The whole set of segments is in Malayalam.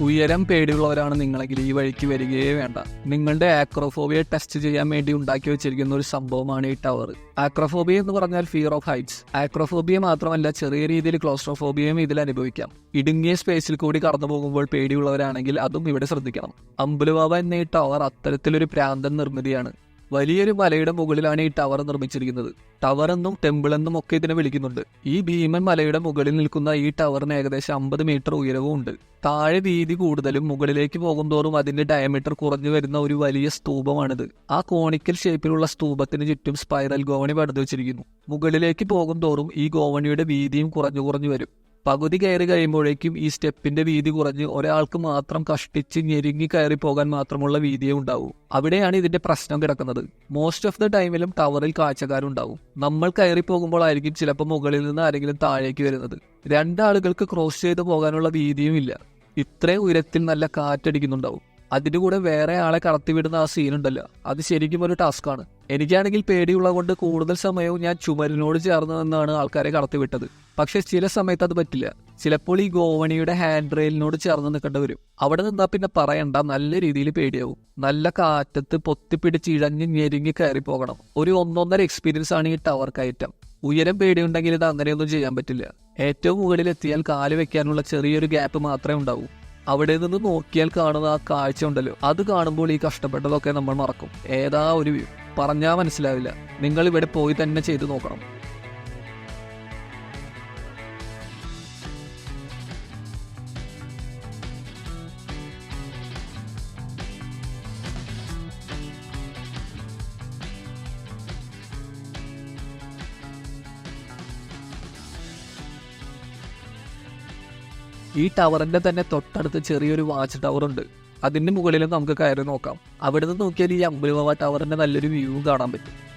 ഉയരം പേടിയുള്ളവരാണ് നിങ്ങളെങ്കിൽ ഈ വഴിക്ക് വരികയേ വേണ്ട. നിങ്ങളുടെ ആക്രോഫോബിയ ടെസ്റ്റ് ചെയ്യാൻ വേണ്ടി ഉണ്ടാക്കി വെച്ചിരിക്കുന്ന ഒരു സംഭവമാണ് ഈ ടവർ ആക്രോഫോബിയ എന്ന് പറഞ്ഞാൽ ഫിയർ ഓഫ് ഹൈറ്റ്സ് ആക്രോഫോബിയ മാത്രമല്ല ചെറിയ രീതിയിൽ ക്ലോസ്ട്രോഫോബിയയും ഇതിൽ അനുഭവിക്കാം. ഇടുങ്ങിയ സ്പേസിൽ കൂടി കടന്നു പോകുമ്പോൾ പേടിയുള്ളവരാണെങ്കിൽ അതും ഇവിടെ ശ്രദ്ധിക്കണം. അമ്പുലുബാബ എന്ന ഈ ടവർ അത്തരത്തിലൊരു പ്രാന്തൻ നിർമ്മിതിയാണ്. വലിയൊരു മലയുടെ മുകളിലാണ് ഈ ടവർ നിർമ്മിച്ചിരിക്കുന്നത്. ടവർ എന്നും ടെമ്പിൾ എന്നും ഒക്കെ ഇതിനെ വിളിക്കുന്നുണ്ട്. ഈ ഭീമൻ മലയുടെ മുകളിൽ നിൽക്കുന്ന ഈ ടവറിന് ഏകദേശം അമ്പത് മീറ്റർ ഉയരവും ഉണ്ട്. താഴെ വീതി കൂടുതലും മുകളിലേക്ക് പോകുന്തോറും അതിന്റെ ഡയമീറ്റർ കുറഞ്ഞു വരുന്ന ഒരു വലിയ സ്തൂപമാണിത്. ആ കോണിക്കൽ ഷേപ്പിലുള്ള സ്തൂപത്തിന് ചുറ്റും സ്പൈറൽ ഗോവണി പടുത്തു വെച്ചിരിക്കുന്നു മുകളിലേക്ക് പോകുന്തോറും ഈ ഗോവണിയുടെ വീതിയും കുറഞ്ഞു കുറഞ്ഞു വരും. പകുതി കയറി കഴിയുമ്പോഴേക്കും ഈ സ്റ്റെപ്പിന്റെ വീതി കുറഞ്ഞ് ഒരാൾക്ക് മാത്രം കഷ്ടിച്ച് ഞെരുങ്ങി കയറി പോകാൻ മാത്രമുള്ള വീതിയേ ഉണ്ടാവൂ. അവിടെയാണ് ഇതിന്റെ പ്രശ്നം കിടക്കുന്നത്. മോസ്റ്റ് ഓഫ് ദ ടൈമിലും ടവറിൽ കാഴ്ചക്കാരുണ്ടാവും. നമ്മൾ കയറി പോകുമ്പോഴായിരിക്കും ചിലപ്പോൾ മുകളിൽ നിന്ന് ആരെങ്കിലും താഴേക്ക് വരുന്നത്. രണ്ടാളുകൾക്ക് ക്രോസ് ചെയ്ത് പോകാനുള്ള വീതിയും ഇല്ല ഇത്രയും ഉയരത്തിൽ നല്ല കാറ്റടിക്കുന്നുണ്ടാവും. അതിന്റെ കൂടെ വേറെ ആളെ കടത്തിവിടുന്ന ആ സീനുണ്ടല്ലോ അത് ശരിക്കും ഒരു ടാസ്ക്കാണ് എനിക്കാണെങ്കിൽ പേടിയുള്ളത് കൊണ്ട് കൂടുതൽ സമയവും ഞാൻ ചുമരിനോട് ചേർന്ന് നിന്നാണ് ആൾക്കാരെ കടത്തിവിട്ടത് പക്ഷെ ചില സമയത്ത് അത് പറ്റില്ല. ചിലപ്പോൾ ഈ ഗോവണിയുടെ ഹാൻഡ് റെയിലിനോട് ചേർന്ന് നിൽക്കേണ്ടി വരും. അവിടെ നിന്നാ പിന്നെ പറയണ്ട. നല്ല രീതിയിൽ പേടിയാവും. നല്ല കാറ്റത്ത് പൊത്തിപ്പിടിച്ച് ഇഴഞ്ഞ് ഞെരുങ്ങി കയറി പോകണം. ഒരു ഒന്നൊന്നര എക്സ്പീരിയൻസ് ആണ് ഈ ടവർ കയറ്റം. ഉയരം പേടിയുണ്ടെങ്കിൽ ഇത് അങ്ങനെയൊന്നും ചെയ്യാൻ പറ്റില്ല. ഏറ്റവും മുകളിൽ എത്തിയാൽ കാൽ വെക്കാനുള്ള ചെറിയൊരു ഗ്യാപ്പ് മാത്രമേ ഉണ്ടാവൂ. അവിടെ നിന്ന് നോക്കിയാൽ കാണുന്ന ആ കാഴ്ച ഉണ്ടല്ലോ. അത് കാണുമ്പോൾ ഈ കഷ്ടപ്പെട്ടതൊക്കെ നമ്മൾ മറക്കും. ഏതാ ഒരു പറഞ്ഞാൽ മനസ്സിലാവില്ല. നിങ്ങൾ ഇവിടെ പോയി തന്നെ ചെയ്തു നോക്കണം. ഈ ടവറിന്റെ തന്നെ തൊട്ടടുത്ത് ചെറിയൊരു വാച്ച് ടവർ ഉണ്ട് അതിന്റെ മുകളിലും നമുക്ക് കയറി നോക്കാം. അവിടെ നിന്ന് നോക്കിയാൽ ഈ അമ്പലുമാവ ടവറിന്റെ നല്ലൊരു വ്യൂ കാണാൻ പറ്റും.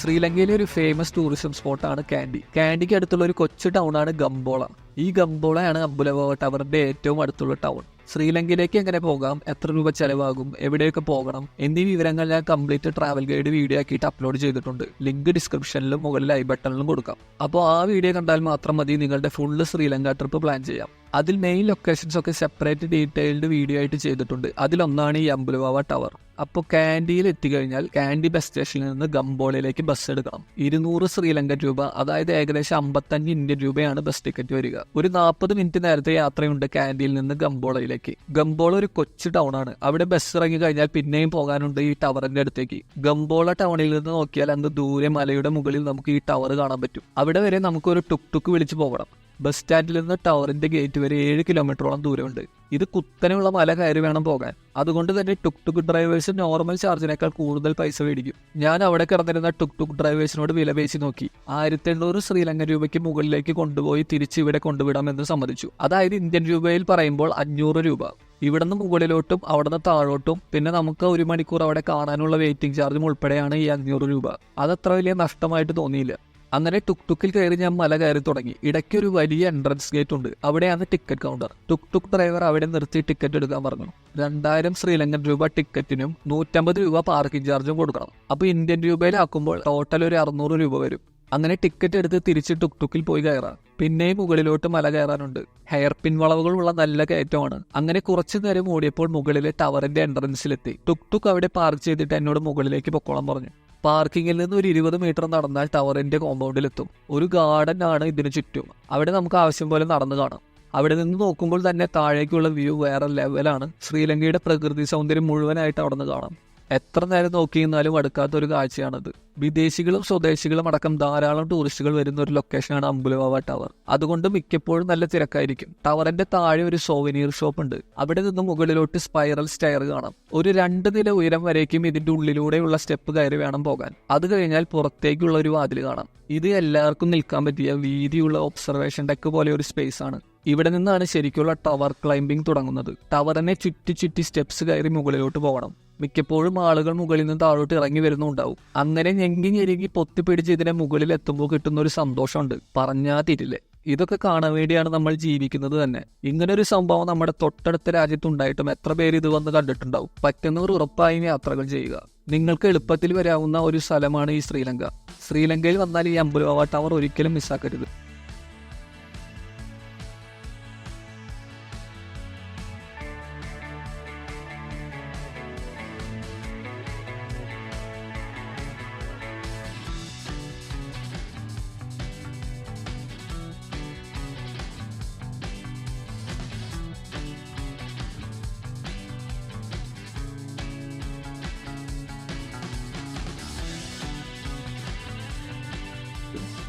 ശ്രീലങ്കയിലെ ഒരു ഫേമസ് ടൂറിസം സ്പോട്ടാണ് കാൻഡി കാൻഡിക്ക് അടുത്തുള്ള ഒരു കൊച്ചു ടൗണാണ് ഗംബോള ഈ ഗംബോളയാണ് അമ്പുലവ ടവറിന്റെ ഏറ്റവും അടുത്തുള്ള ടൗൺ ശ്രീലങ്കയിലേക്ക് എങ്ങനെ പോകാം? എത്ര രൂപ ചെലവാകും? എവിടെയൊക്കെ പോകണം? എന്നീ വിവരങ്ങൾ ഞാൻ കംപ്ലീറ്റ് ട്രാവൽ ഗൈഡ് വീഡിയോ ആക്കിയിട്ട് അപ്ലോഡ് ചെയ്തിട്ടുണ്ട്. ലിങ്ക് ഡിസ്ക്രിപ്ഷനിലും മുകളിൽ ഐ ബട്ടണിലും കൊടുക്കാം. അപ്പോൾ ആ വീഡിയോ കണ്ടാൽ മാത്രം മതി നിങ്ങളുടെ ഫുള്ള് ശ്രീലങ്ക ട്രിപ്പ് പ്ലാൻ ചെയ്യാം. അതിൽ മെയിൻ ലൊക്കേഷൻസ് ഒക്കെ സെപ്പറേറ്റ് ഡീറ്റെയിൽഡ് വീഡിയോ ആയിട്ട് ചെയ്തിട്ടുണ്ട്. അതിലൊന്നാണ് ഈ അമ്പുലവാവ ടവർ അപ്പോൾ കാൻഡിയിൽ എത്തിക്കഴിഞ്ഞാൽ കാൻഡി ബസ് സ്റ്റേഷനിൽ നിന്ന് ഗംബോളയിലേക്ക് ബസ് എടുക്കണം. ഇരുന്നൂറ് ശ്രീലങ്കൻ രൂപ അതായത് ഏകദേശം അമ്പത്തഞ്ച് ഇന്ത്യൻ രൂപയാണ് ബസ് ടിക്കറ്റ് വരിക. ഒരു നാൽപ്പത് മിനിറ്റ് നേരത്തെ യാത്രയുണ്ട് കാൻഡിയിൽ നിന്ന് ഗംബോളയിലേക്ക്. ഗംബോള ഒരു കൊച്ചു ടൗൺ ആണ്. അവിടെ ബസ് ഇറങ്ങി കഴിഞ്ഞാൽ പിന്നെയും പോകാനുണ്ട് ഈ ടവറിന്റെ അടുത്തേക്ക്. ഗംബോള ടൗണിൽ നിന്ന് നോക്കിയാൽ അന്ന് ദൂരെ മലയുടെ മുകളിൽ നമുക്ക് ഈ ടവർ കാണാൻ പറ്റും. അവിടെ വരെ നമുക്ക് ഒരു ടുക് ടുക്ക് വിളിച്ച് പോകണം. ബസ് സ്റ്റാൻഡിൽ നിന്ന് ടവറിന്റെ ഗേറ്റ് വരെ ഏഴ് കിലോമീറ്ററോളം ദൂരമുണ്ട്. ഇത് കുത്തനെയുള്ള മല കയറി വേണം പോകാൻ. അതുകൊണ്ട് തന്നെ ടുക് ടുക് ഡ്രൈവേഴ്സ് നോർമൽ ചാർജിനേക്കാൾ കൂടുതൽ പൈസ മേടിക്കും. ഞാൻ അവിടെ കിടന്നിരുന്ന ടുക് ടുക് ഡ്രൈവേഴ്സിനോട് വില പേശി നോക്കി. ആയിരത്തി എണ്ണൂറ് ശ്രീലങ്കൻ രൂപയ്ക്ക് മുകളിലേക്ക് കൊണ്ടുപോയി തിരിച്ച് ഇവിടെ കൊണ്ടുവിടാമെന്ന് സമ്മതിച്ചു. അതായത് ഇന്ത്യൻ രൂപയിൽ പറയുമ്പോൾ അഞ്ഞൂറ് രൂപ. ഇവിടുന്ന് മുകളിലോട്ടും അവിടുന്ന് താഴോട്ടും പിന്നെ നമുക്ക് ഒരു മണിക്കൂർ അവിടെ കാണാനുള്ള വെയിറ്റിംഗ് ചാർജും ഉൾപ്പെടെയാണ് ഈ അഞ്ഞൂറ് രൂപ. അതത്ര വലിയ നഷ്ടമായിട്ട് തോന്നിയില്ല. അങ്ങനെ ടുക് ടുക്കിൽ കയറി ഞാൻ മല കയറി തുടങ്ങി. ഇടയ്ക്ക് ഒരു വലിയ എൻട്രൻസ് ഗേറ്റ് ഉണ്ട്. അവിടെയാണ് ticket counter tuk tuk driver അവിടെ നിർത്തി ടിക്കറ്റ് എടുക്കാൻ പറഞ്ഞു. രണ്ടായിരം ശ്രീലങ്കൻ രൂപ ടിക്കറ്റിനും നൂറ്റമ്പത് രൂപ പാർക്കിംഗ് ചാർജും കൊടുക്കണം. അപ്പോൾ ഇന്ത്യൻ രൂപയിലാക്കുമ്പോൾ ടോട്ടൽ ഒരു അറുന്നൂറ് രൂപ വരും. അങ്ങനെ ടിക്കറ്റ് എടുത്ത് തിരിച്ച് ടുക് ടുക്കിൽ പോയി കയറാം. പിന്നെയും മുകളിലോട്ട് മല കയറാനുണ്ട്. ഹെയർ പിൻ വളവുകളുള്ള നല്ല കയറ്റമാണ്. അങ്ങനെ കുറച്ചു നേരം ഓടിയപ്പോൾ മുകളിലെ ടവറിന്റെ എൻട്രൻസിലെത്തി ടുക് ടുക്ക് അവിടെ പാർക്ക് ചെയ്തിട്ട് എന്നോട് മുകളിലേക്ക് പൊക്കോളം പറഞ്ഞു. പാർക്കിങ്ങിൽ നിന്ന് ഒരു ഇരുപത് മീറ്റർ നടന്നാൽ ടവറിന്റെ കോമ്പൗണ്ടിൽ എത്തും. ഒരു ഗാർഡൻ ആണ് ഇതിന് ചുറ്റും. അവിടെ നമുക്ക് ആവശ്യം പോലെ നടന്നു കാണാം. അവിടെ നിന്ന് നോക്കുമ്പോൾ തന്നെ താഴേക്കുള്ള വ്യൂ വേറെ ലെവലാണ് ശ്രീലങ്കയുടെ പ്രകൃതി സൗന്ദര്യം മുഴുവനായിട്ട് അവിടെ നിന്ന് കാണാം. എത്ര നേരം നോക്കി നിന്നാലും അടുക്കാത്ത ഒരു കാഴ്ചയാണത്. വിദേശികളും സ്വദേശികളും അടക്കം ധാരാളം ടൂറിസ്റ്റുകൾ വരുന്ന ഒരു ലൊക്കേഷനാണ് അമ്പുലവാവ ടവർ. അതുകൊണ്ട് മിക്കപ്പോഴും നല്ല തിരക്കായിരിക്കും. ടവറിന്റെ താഴെ ഒരു സോവനീർ ഷോപ്പ് ഉണ്ട്. അവിടെ നിന്ന് മുകളിലോട്ട് സ്പൈറൽ സ്റ്റയർ കാണാം. ഒരു രണ്ട് നില ഉയരം വരേക്കും ഇതിന്റെ ഉള്ളിലൂടെയുള്ള സ്റ്റെപ്പ് കയറി വേണം പോകാൻ. അത് കഴിഞ്ഞാൽ പുറത്തേക്കുള്ള ഒരു വാതിൽ കാണാം. ഇത് എല്ലാവർക്കും നിൽക്കാൻ പറ്റിയ വീതിയുള്ള ഒബ്സർവേഷൻ ഡെക്ക് പോലെ ഒരു സ്പേസ് ആണ്. ഇവിടെ നിന്നാണ് ശരിക്കുള്ള ടവർ ക്ലൈംബിംഗ് തുടങ്ങുന്നത്. ടവറിനെ ചുറ്റി ചുറ്റി സ്റ്റെപ്സ് കയറി മുകളിലോട്ട് പോകണം. മിക്കപ്പോഴും ആളുകൾ മുകളിൽ നിന്ന് താഴോട്ട് ഇറങ്ങി വരുന്നുണ്ടാവും. അങ്ങനെ ഞെങ്കി ഞെരുങ്ങി പൊത്തിപ്പിടിച്ച് ഇതിനെ മുകളിൽ എത്തുമ്പോൾ കിട്ടുന്ന ഒരു സന്തോഷമുണ്ട്. പറഞ്ഞാ തിരില്ലേ. ഇതൊക്കെ കാണാൻ വേണ്ടിയാണ് നമ്മൾ ജീവിക്കുന്നത് തന്നെ. ഇങ്ങനെ ഒരു സംഭവം നമ്മുടെ തൊട്ടടുത്ത രാജ്യത്തുണ്ടായിട്ടും എത്ര പേര് ഇത് വന്ന് കണ്ടിട്ടുണ്ടാവും. പറ്റുന്നവർ ഉറപ്പായും യാത്രകൾ ചെയ്യുക. നിങ്ങൾക്ക് എളുപ്പത്തിൽ വരാവുന്ന ഒരു സ്ഥലമാണ് ഈ ശ്രീലങ്ക. ശ്രീലങ്കയിൽ വന്നാൽ ഈ അമ്പലവാ ടവർ ഒരിക്കലും മിസ്സാക്കരുത്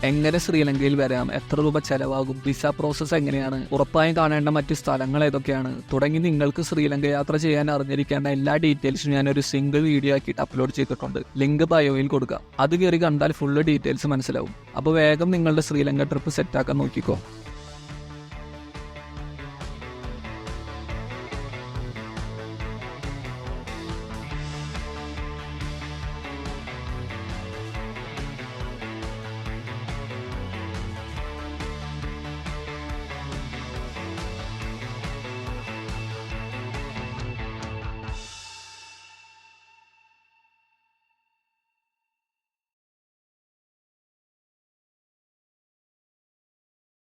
എങ്ങനെ ശ്രീലങ്കയിൽ വരാം? എത്ര രൂപ ചെലവാകും? വിസ പ്രോസസ്സ് എങ്ങനെയാണ്? ഉറപ്പായും കാണേണ്ട മറ്റു സ്ഥലങ്ങൾ ഏതൊക്കെയാണ്? തുടങ്ങി നിങ്ങൾക്ക് ശ്രീലങ്ക യാത്ര ചെയ്യാൻ അറിഞ്ഞിരിക്കേണ്ട എല്ലാ ഡീറ്റെയിൽസും ഞാൻ ഒരു സിംഗിൾ വീഡിയോ ആക്കിയിട്ട് അപ്ലോഡ് ചെയ്തിട്ടുണ്ട്. ലിങ്ക് ബയോയിൽ കൊടുക്കാം. അത് കയറി കണ്ടാൽ ഫുള്ള് ഡീറ്റെയിൽസ് മനസ്സിലാവും. അപ്പോൾ വേഗം നിങ്ങളുടെ ശ്രീലങ്ക ട്രിപ്പ് സെറ്റാക്കാൻ നോക്കിക്കോ.